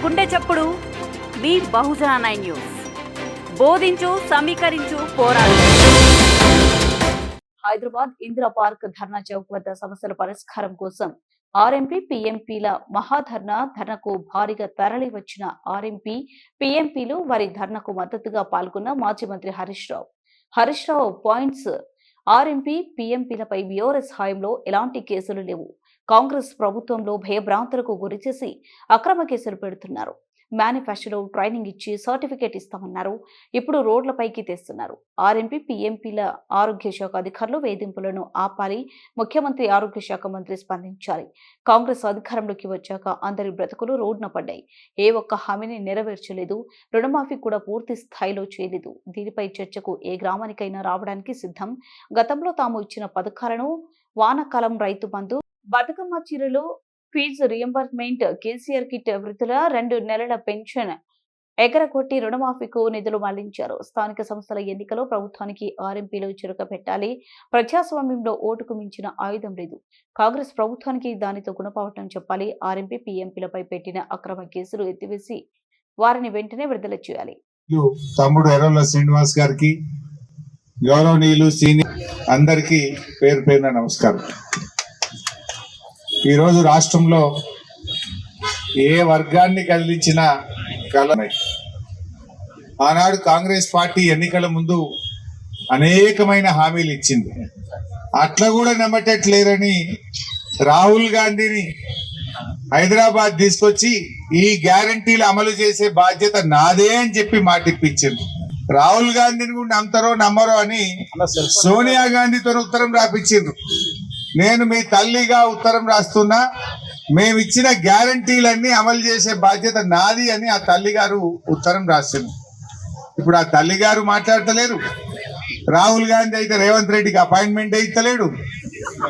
గుండె చప్పుడు. B Bahujan nine news. బోధించు సమీకరించు పోరాడు. హైదరాబాద్ ఇందిరా పార్క్ ధర్నా చౌక్ వద్ద సమస్యల పరిష్కారం కోసం ఆర్ఎంపీ పీఎంపీల మహాధర్నా ధర్నకు భారీగా తరలి వచ్చిన ఆర్ఎంపీ పీఎంపీలు వారి ధర్నకు మద్దతుగా పాల్గొన్న మాజీ మంత్రి హరీష్ రావు. హరీష్ రావు పాయింట్స్ ఆర్ఎంపీ పీఎంపీలపై బీఆర్ఎస్ హాయంలో ఎలాంటి కేసులు లేవు. కాంగ్రెస్ ప్రభుత్వంలో భయభ్రాంతులకు గురిచేసి అక్రమ కేసులు పెడుతున్నారు. మేనిఫెస్టోలో ట్రైనింగ్ ఇచ్చి సర్టిఫికేట్ ఇస్తామన్నారు ఇప్పుడు రోడ్లపైకి తెస్తున్నారు. ఆర్ఎంపీ పీఎంపీల ఆరోగ్య శాఖ అధికారులు వేధింపులను ఆపాలి. ముఖ్యమంత్రి ఆరోగ్య శాఖ మంత్రి స్పందించాలి కాంగ్రెస్ అధికారంలోకి వచ్చాక అందరి బ్రతుకులు రోడ్న పడ్డాయి. ఏ ఒక్క హామీని నెరవేర్చలేదు. రుణమాఫీ కూడా పూర్తి స్థాయిలో చేయలేదు. దీనిపై చర్చకు ఏ గ్రామానికైనా రావడానికి సిద్ధం. గతంలో తాము ఇచ్చిన పథకాలను వానకాలం రైతు బంధు బతుకమ్మ చీరలో ఫీజు రియంబర్స్మెంట్ కేసీఆర్ కిట్ వృద్ధుల రెండు నెలల పెన్షన్. ఎగరగొట్టి రుణమాఫీకు నిధులు మళ్ళించారు. స్థానిక సంస్థల ఎన్నికలో ప్రభుత్వానికి ఆర్ఎంపీలు చురక పెట్టాలి. ప్రజాస్వామ్యంలో ఓటుకు మించిన ఆయుధం లేదు. కాంగ్రెస్ ప్రభుత్వానికి దానితో గుణపాఠం చెప్పాలి. ఆర్ఎంపీ పీఎంపీలపై పెట్టిన అక్రమ కేసులు ఎత్తివేసి వారిని వెంటనే విడుదల చేయాలి. తమ్ముడు ఎర్రల శ్రీనివాస్ గారికి గౌరవనీయులు సీనియర్ అందరికీ పేరు పేరున నమస్కారం. ఈరోజు రాష్ట్రంలో ఏ వర్గాన్ని కదిలించిన కల ఆనాడు కాంగ్రెస్ పార్టీ ఎన్నికల ముందు అనేకమైన హామీలు ఇచ్చింది. అట్లా కూడా నమ్మటట్లేరని రాహుల్ గాంధీని హైదరాబాద్ తీసుకొచ్చి ఈ గ్యారంటీలు అమలు చేసే బాధ్యత నాదే అని చెప్పి మాట ఇప్పించింది రాహుల్ గాంధీని కూడా నమ్ముతారో నమ్మరో అని సోనియా గాంధీతో ఉత్తరం రాపించిండ్రు. నేను మీ తల్లిగా ఉత్తరం రాస్తున్నా మేము ఇచ్చిన గ్యారంటీలన్నీ అమలు చేసే బాధ్యత నాది అని ఆ తల్లిగారు ఉత్తరం రాసింది. ఇప్పుడు ఆ తల్లి గారు మాట్లాడతలేరు. రాహుల్ గాంధీ అయితే రేవంత్ రెడ్డికి అపాయింట్మెంట్ ఇస్తలేడు.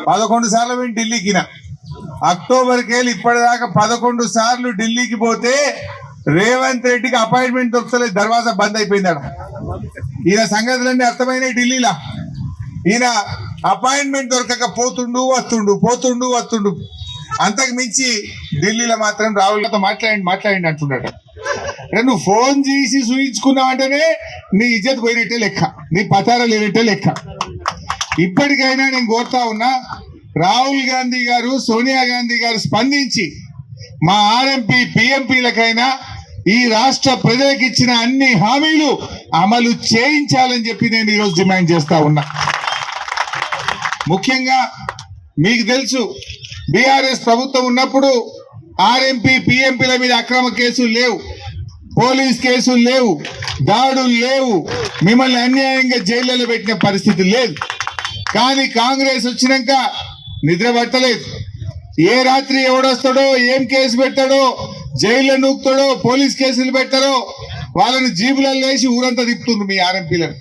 పదకొండు సార్లు మేము ఢిల్లీకిన. అక్టోబర్కి వెళ్ళి ఇప్పటిదాకా పదకొండు సార్లు ఢిల్లీకి పోతే రేవంత్ రెడ్డికి అపాయింట్మెంట్ దొరకలేదు దర్వాజా బంద్ అయిపోయింది ఈయన సంగతులన్నీ అర్థమైనాయి ఢిల్లీలో. ఈయన అపాయింట్మెంట్ దొరకక పోతుండు వస్తుండు పోతుండు వస్తుండు. అంతకు మించి ఢిల్లీలో మాత్రం రాహుల్తో మాట్లాడి మాట్లాడి అంటున్నాడు. రే నువ్వు ఫోన్ చేసి చూయించుకున్నావంటేనే నీ ఇజ్జత్ పోయినట్టే లెక్క. నీ పచార లేనట్టే లెక్క. ఇప్పటికైనా నేను కోరుతా ఉన్నా రాహుల్ గాంధీ గారు సోనియా గాంధీ గారు స్పందించి మా ఆర్ఎంపీ పిఎంపీలకైనా ఈ రాష్ట్ర ప్రజలకు ఇచ్చిన అన్ని హామీలు అమలు చేయించాలని చెప్పి నేను ఈరోజు డిమాండ్ చేస్తా ఉన్నా. ముఖ్యంగా మీకు తెలుసు బీఆర్ఎస్ ప్రభుత్వం ఉన్నప్పుడు ఆర్ఎంపీ పిఎంపీల మీద అక్రమ కేసులు లేవు పోలీస్ కేసులు లేవు దాడులు లేవు మిమ్మల్ని అన్యాయంగా జైళ్ళలో పెట్టిన పరిస్థితి లేదు. కానీ కాంగ్రెస్ వచ్చినాక నిద్ర పట్టలేదు. ఏ రాత్రి ఎవడొస్తాడో ఏం కేసు పెట్టాడో జైల్లో నూకుతాడో పోలీస్ కేసులు పెట్టారో వాళ్ళని జీబులలో వేసి ఊరంతా తిప్పుతుండ్రు మీ ఆర్ఎంపీలను.